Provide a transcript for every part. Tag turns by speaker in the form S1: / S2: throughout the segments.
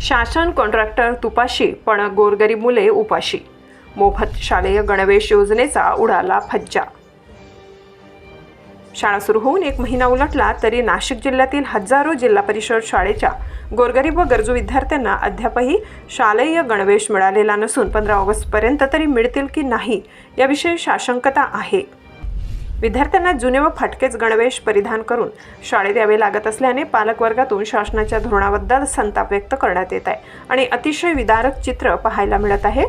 S1: शासन कॉन्ट्रॅक्टर तुपाशी पण गोरगरीब मुले उपाशी. मोफत शालेय गणवेश योजनेचा उडाला फज्जा. शाळा सुरू होऊन एक महिना उलटला तरी नाशिक जिल्ह्यातील हजारो जिल्हा परिषद शाळेच्या गोरगरीब व गरजू विद्यार्थ्यांना अद्यापही शालेय गणवेश मिळालेला नसून पंधरा ऑगस्टपर्यंत तरी मिळतील की नाही याविषयी साशंकता आहे. विद्यार्थ्यांना जुने व फाटकेच गणवेश परिधान करून शाळेत यावे लागत असल्याने पालकवर्गातून शासनाच्या धोरणाबद्दल संताप व्यक्त करण्यात येत आहे. आणि अतिशय विदारक चित्र पाहायला मिळत आहे.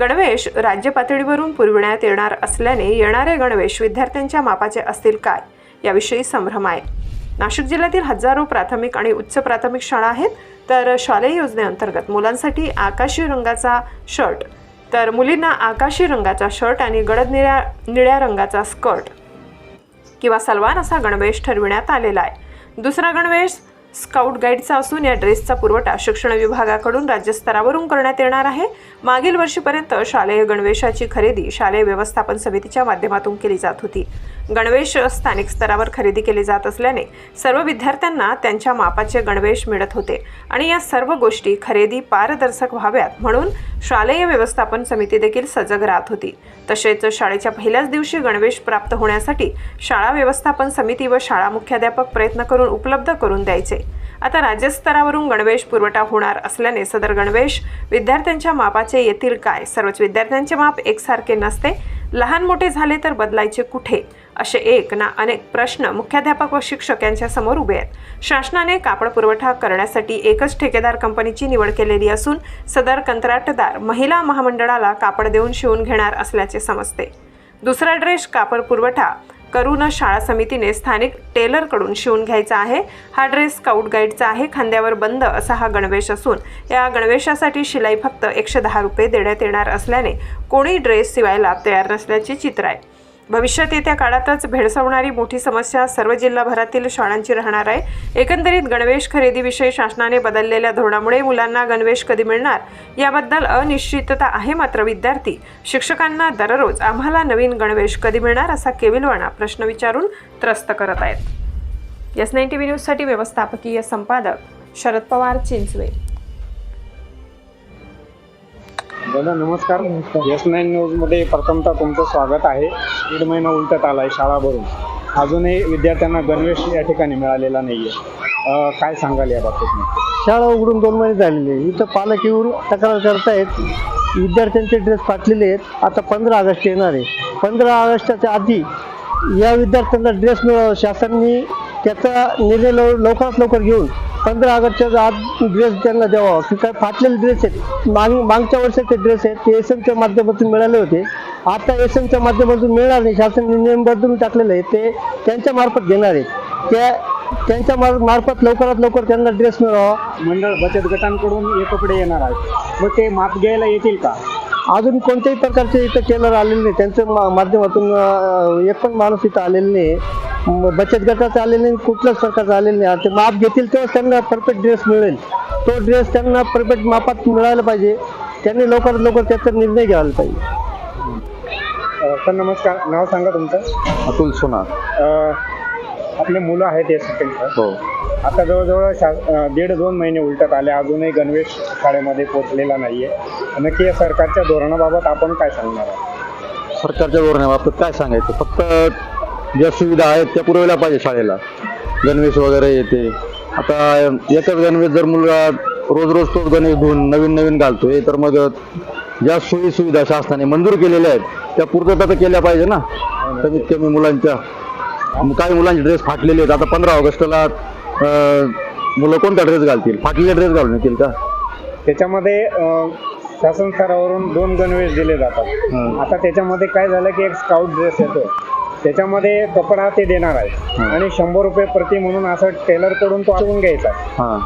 S1: गणवेश राज्य पातळीवरून पुरविण्यात येणार असल्याने येणारे गणवेश विद्यार्थ्यांच्या मापाचे असतील काय? याविषयी संभ्रम आहे. नाशिक जिल्ह्यातील हजारो प्राथमिक आणि उच्च प्राथमिक शाळा आहेत. तर शालेय योजनेअंतर्गत मुलांसाठी आकाशी रंगाचा शर्ट तर मुलींना आकाशी रंगाचा शर्ट आणि गडद निळ्या निळ्या रंगाचा स्कर्ट किंवा सलवार असा गणवेश ठरविण्यात आलेला आहे. दुसरा गणवेश स्काउट गाईडचा असून या ड्रेसचा पुरवठा शिक्षण विभागाकडून राज्यस्तरावरून करण्यात येणार आहे. मागील वर्षीपर्यंत शालेय गणवेशाची खरेदी शालेय व्यवस्थापन समितीच्या माध्यमातून केली जात होती. गणवेश स्थानिक स्तरावर खरेदी केले जात असल्याने सर्व विद्यार्थ्यांना त्यांच्या मापाचे गणवेश मिळत होते. आणि या सर्व गोष्टी खरेदी पारदर्शक व्हाव्यात म्हणून शालेय व्यवस्थापन समिती देखील सजग राहत होती. तसेच शाळेच्या पहिल्याच दिवशी गणवेश प्राप्त होण्यासाठी शाळा व्यवस्थापन समिती व शाळा मुख्याध्यापक प्रयत्न करून उपलब्ध करून द्यायचे. आता राज्यस्तरावरून गणवेश पुरवठा होणार असल्याने सदर गणवेश विद्यार्थ्यांच्या मापाचे येतील काय? सर्वच विद्यार्थ्यांचे माप एकसारखे नसते. लहान मोठे झाले तर बदलायचे कुठे? असे एक ना अनेक प्रश्न मुख्याध्यापक व शिक्षक यांच्या समोर उभे आहेत. शासनाने कापड पुरवठा करण्यासाठी एकच ठेकेदार कंपनीची निवड केलेली असून सदर कंत्राटदार महिला महामंडळाला कापड देऊन शिवून घेणार असल्याचे समजते. दुसरा ड्रेस कापड पुरवठा करून शाळा समितीने स्थानिक टेलरकडून शिवून घ्यायचा आहे. हा ड्रेस स्काउट गाईडचा आहे. खांद्यावर बंद असा हा गणवेश असून या गणवेशासाठी शिलाई फक्त एकशे दहा रुपये देण्यात येणार असल्याने कोणी ड्रेस शिवायला तयार नसल्याचे चित्र आहे. भविष्यात येत्या काळातच भेडसावणारी मोठी समस्या सर्व जिल्हाभरातील शाळांची राहणार आहे. एकंदरीत गणवेश खरेदीविषयी शासनाने बदललेल्या धोरणामुळे मुलांना गणवेश कधी मिळणार याबद्दल अनिश्चितता आहे मात्र विद्यार्थी. शिक्षकांना दररोज आम्हाला नवीन गणवेश कधी मिळणार असा केविलवाणा प्रश्न विचारून त्रस्त करत आहेत. यस नाईन टी व्ही न्यूजसाठी व्यवस्थापकीय संपादक शरद पवार चिंचवे.
S2: दादा नमस्कार. एस नाईन न्यूजमध्ये प्रथमतः तुमचं स्वागत आहे. दीड महिना उलटत आलाय शाळा भरून. अजूनही विद्यार्थ्यांना गणवेश या ठिकाणी मिळालेला नाही आहे काय सांगाल या बाबतीत?
S3: शाळा उघडून दोन महिने झालेले आहे. इथं पालक येऊन तक्रार करतायत. विद्यार्थ्यांचे ड्रेस फाटलेले आहेत. आता पंधरा ऑगस्ट येणार आहे. पंधरा ऑगस्टच्या आधी या विद्यार्थ्यांना ड्रेस मिळावा. शासनाने त्याचा निर्णय लव लवकरात लवकर घेऊन पंधरा ऑगस्टच्या आत ड्रेस त्यांना द्यावा. की काय फाटलेले ड्रेस आहेत. माग मागच्या वर्षाचे ड्रेस आहेत. ते एस एमच्या माध्यमातून मिळाले होते. आता एस एमच्या माध्यमातून मिळणार नाही. शासन नियम बदलून टाकलेले आहे. ते त्यांच्या मार्फत घेणार आहेत. त्या त्यांच्या मार मार्फत लवकरात लवकर त्यांना ड्रेस मिळावा.
S2: मंडळ बचत गटांकडून हे कपडे येणार आहेत. मग ते माप घ्यायला येतील का?
S3: अजून कोणत्याही प्रकारचे इथं टेलर आलेले नाही. त्यांच्या मा- माध्यमातून एक पण माणूस इथं आलेला नाही. बचत गटाचं आलेलं नाही कुठल्याच प्रकारचं आलेलं नाही. ते माप घेतील तेव्हा त्यांना परफेक्ट ड्रेस मिळेल. तो ड्रेस त्यांना परफेक्ट मापात मिळायला पाहिजे. त्यांनी लवकरात लवकर त्याचा निर्णय घ्यायला पाहिजे.
S2: सर नमस्कार. नाव सांगा तुमचं.
S4: अतुल सोनार
S2: अं, आपले मुलं आहेत या सेकंडचं
S4: हो.
S2: आता जवळजवळ शा अं, दीड दोन महिने उलटत आले. अजूनही गणवेश शाळेमध्ये पोहोचलेला नाहीये. नक्की या सरकारच्या धोरणाबाबत आपण काय सांगणार आहात?
S4: सरकारच्या धोरणाबाबत काय सांगायचं? फक्त ज्या सुविधा आहेत त्या पुरवल्या पाहिजे शाळेला. गणवेश वगैरे येते. आता एकच गणवेश जर मुलगा रोज रोज तोच गणवेश धुवून नवीन नवीन घालतोय तर मग ज्या सोयी सुविधा शासनाने मंजूर केलेल्या आहेत त्या पूर्तता तर केल्या पाहिजे ना. कमीत कमी मुलांच्या काही मुलांचे ड्रेस फाटलेले आहेत. आता पंधरा ऑगस्टला मुलं कोणता ड्रेस घालतील? फाटलेले ड्रेस घालून येतील का?
S2: त्याच्यामध्ये शासन स्तरावरून दोन गणवेश दिले जातात. आता त्याच्यामध्ये काय झालं की एक स्काउट ड्रेस येतो त्याच्यामध्ये कपडा ते देणार आहे. आणि शंभर रुपये प्रति म्हणून असं टेलरकडून तो आणून घ्यायचा.
S4: हां.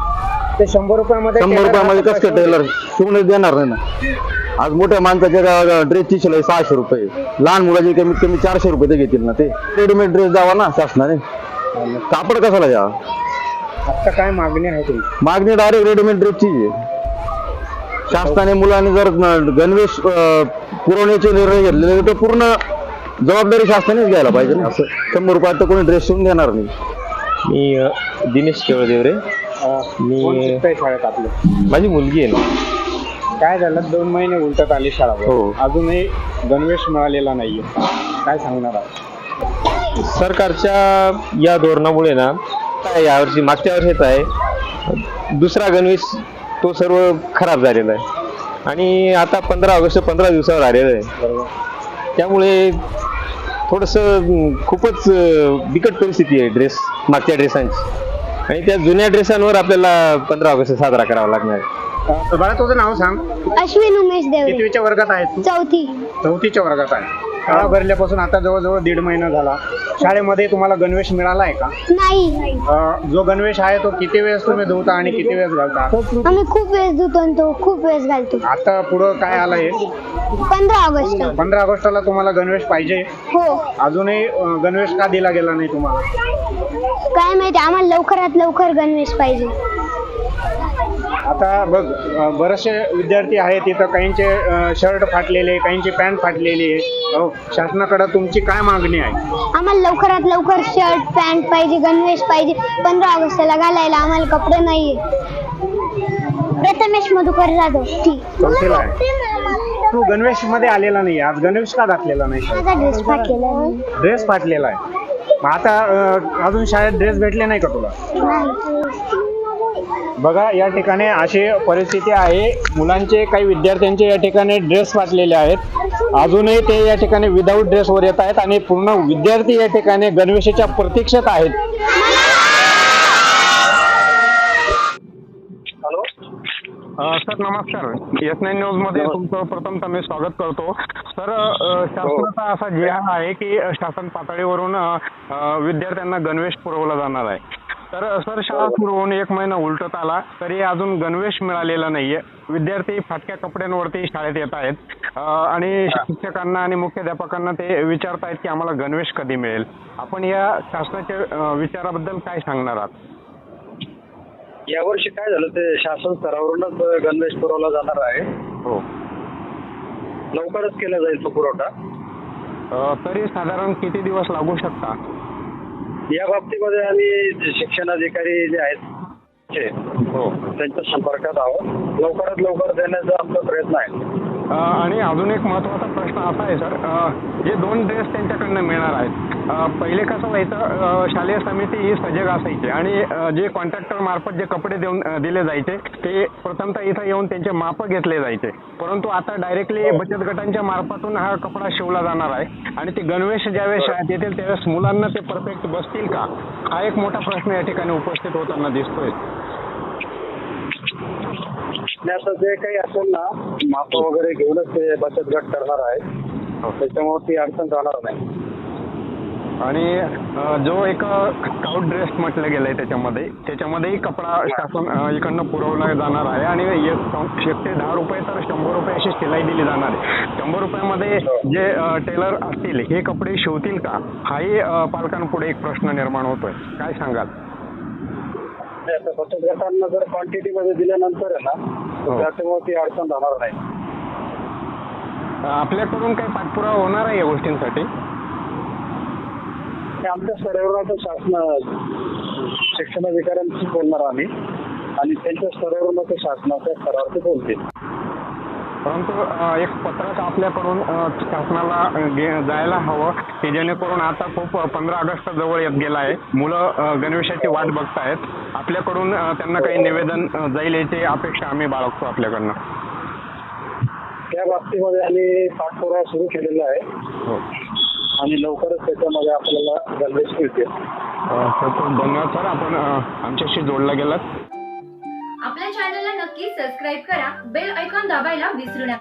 S2: ते शंभर रुपयामध्ये
S4: शंभर रुपयामध्ये कसं काय टेलर शिवून देणार नाही ना. आज मोठ्या माणसाच्या ड्रेसची शिलाई सहाशे रुपये. लहान मुलाची कमीत कमी चारशे रुपये ते घेतील ना ते. रेडीमेड ड्रेस द्यावा ना शासनाने. कापड कशाला द्यावा
S2: आता काय मागणी आहे तुमची?
S4: मागणी डायरेक्ट रेडीमेड ड्रेसची आहे. शासनाने मुलांनी जर गणवेश अं, पुरवण्याचे निर्णय घेतले तर पूर्ण जबाबदारी शासनानेच घ्यायला पाहिजे ना. असं. शंभर रुपयात तर कोणी ड्रेस शिवून देणार नाही.
S5: मी अ, दिनेश केवळदेवरे मी-
S2: कोण शिकतंय शाळेत आपलं?
S5: माझी मुलगी आहे ना.
S2: काय झालं? दोन महिने उलटत आली शाळा
S5: हो.
S2: अजूनही गणवेश मिळालेला नाहीये. काय सांगणार आहात
S5: सरकारच्या या धोरणामुळे ना काय यावर्षी मागच्या वर्षीच आहे. दुसरा गणवेश तो सर्व खराब झालेला आहे. आणि आता पंधरा ऑगस्ट पंधरा दिवसावर आलेलं आहे.
S2: बरोबर.
S5: त्यामुळे थोडंसं खूपच बिकट परिस्थिती आहे ड्रेस मागच्या ड्रेसांची. आणि त्या जुन्या ड्रेसांवर आपल्याला पंधरा ऑगस्ट साजरा करावा लागणार आहे.
S2: बाळा तुझं नाव सांग.
S6: अश्विन उमेश देवरे.
S2: कितवीच्या वर्गात आहेस तू?
S6: चौथी.
S2: चौथीच्या वर्गात आहे. शाळा भरल्यापासून आता जवळजवळ दीड महिना झाला. शाळेमध्ये तुम्हाला गणवेश मिळाला आहे का
S6: नाही.
S2: अं, जो गणवेश आहे तो किती वेळेस तुम्ही धुता आणि किती वेळेस घालता?
S6: आम्ही खूप वेळेस धुतो आणि तो खूप वेळेस घालतो.
S2: आता पुढं काय आलंय?
S6: पंधरा ऑगस्ट.
S2: पंधरा ऑगस्टला तुम्हाला गणवेश पाहिजे.
S6: हो.
S2: अजूनही अं, गणवेश का दिला गेला नाही तुम्हाला?
S6: काय माहिती आम्हाला लवकरात लवकर गणवेश पाहिजे.
S2: आता बघ बरेचसे विद्यार्थी आहेत तिथं काहींचे शर्ट फाटलेले काहींची पॅन्ट फाटलेली आहे. शासनाकडे तुमची काय मागणी आहे?
S6: आम्हाला लवकरात लवकर शर्ट पॅन्ट पाहिजे गणवेश पाहिजे पंधरा ऑगस्टला घालायला आम्हाला कपडे नाहीये. प्रथमेश मधुकर जाधव ठीक.
S2: आहे? तू गणवेशमध्ये आलेला नाही आज गणवेश का घातलेला नाही?
S6: माझा ड्रेस फाटलेला आहे.
S2: ड्रेस फाटलेला आहे. मग आता अं, अजून शाळेत ड्रेस भेटले नाही का तुला?
S6: नाही.
S2: बघा या ठिकाणी अशी परिस्थिती आहे. मुलांचे काही विद्यार्थ्यांचे या ठिकाणी ड्रेस फाटलेले आहेत. अजूनही ते या ठिकाणी विदाऊट ड्रेसवर येत आहेत आणि पूर्ण विद्यार्थी या ठिकाणी गणवेशाच्या प्रतीक्षेत आहेत. हॅलो? सर नमस्कार. एस नाईन न्यूजमध्ये तुमचं प्रथमतः मी स्वागत करतो. सर अ, शासनाचा असा जी आहे की शासन पातळीवरून विद्यार्थ्यांना गणवेश पुरवला जाणार आहे. तर सर शाळा सुरू होऊन एक महिना उलटत आला तरी अजून गणवेश मिळालेला नाहीये. विद्यार्थी फाटक्या कपड्यांवरती शाळेत येत आहेत. आणि शिक्षकांना आणि मुख्याध्यापकांना ते विचारतायत की आम्हाला गणवेश कधी मिळेल. आपण या शासनाच्या विचाराबद्दल काय सांगणार आहात?
S7: यावर्षी काय झालं ते शासन स्तरावरूनच गणवेश पुरवला जाणार आहे.
S2: हो.
S7: लवकरच केला जाईल तो पुरवठा.
S2: तरी साधारण किती दिवस लागू शकता?
S7: या बाबतीमध्ये आम्ही शिक्षण अधिकारी जे आहेत ते
S2: हो
S7: त्यांच्या संपर्कात आहोत. लवकरात लवकर देण्याचा आमचा प्रयत्न आहे.
S2: आणि अजून एक महत्त्वाचा प्रश्न असा आहे सर. हे दोन ड्रेस त्यांच्याकडनं मिळणार आहेत. पहिले कसं व्हायचं शालेय समिती ही सजग असायची आणि जे कॉन्ट्रॅक्टर मार्फत जे कपडे देऊन दिले जायचे ते प्रथमतः इथं येऊन त्यांचे माप घेतले जायचे. परंतु आता डायरेक्टली बचत गटांच्या मार्फतून हा कपडा शिवला जाणार आहे. आणि ते गणवेश ज्यावेळेस शाळेत येतील त्यावेळेस मुलांना ते परफेक्ट बसतील का? हा एक मोठा प्रश्न या ठिकाणी उपस्थित होताना दिसतोय.
S7: आता जे काही असेल ना माप वगैरे घेऊनच ते बचत गट करणार आहे त्याच्यामुळे ती अडचण जाणार नाही.
S2: आणि जो एक स्काउट ड्रेस म्हटलं गेलंय त्याच्यामध्ये त्याच्यामध्येही कपडा शासन इकडनं पुरवला जाणार आहे आणि एक ते दहा रुपये तर शंभर रुपये अशी शिलाई दिली जाणार आहे. शंभर रुपयामध्ये जे टेलर असतील हे कपडे शिवतील का? हाही पालकांपुढे एक प्रश्न निर्माण होतोय. काय सांगाल?
S7: बचत गटांना जर क्वांटिटी मध्ये दिल्यानंतर ना
S2: हो.
S7: त्याच्यामुळे ती अडचण जाणार नाही.
S2: आपल्याकडून काही पाठपुरावा होणार आहे या गोष्टींसाठी?
S7: हे आमच्या स्तरावर शासन शिक्षण अधिकाऱ्यांशी बोलणार आम्ही. आणि त्यांच्या स्तरावरून ते शासनाच्या स्तरावरती बोलतील
S2: परंतु एक पत्रक आपल्याकडून शासनाला जायला हवं की जेणेकरून आता खूप पंधरा ऑगस्ट जवळ येत गेला आहे. मुलं गणवेशाची वाट बघतायत. आपल्याकडून त्यांना काही निवेदन जाईल याची अपेक्षा आम्ही बाळगतो आपल्याकडनं.
S7: त्या बाबतीमध्ये आम्ही पाठपुरावा सुरू केलेला आहे.
S2: हो.
S7: आणि लवकरच त्याच्यामध्ये आपल्याला गणवेश
S2: खूप धन्यवाद सर. आपण आमच्याशी जोडला गेलात.
S8: आपल्या चॅनलला नक्की सबस्क्राईब करा. बेल ऐकॉन दाबायला विसरू नका.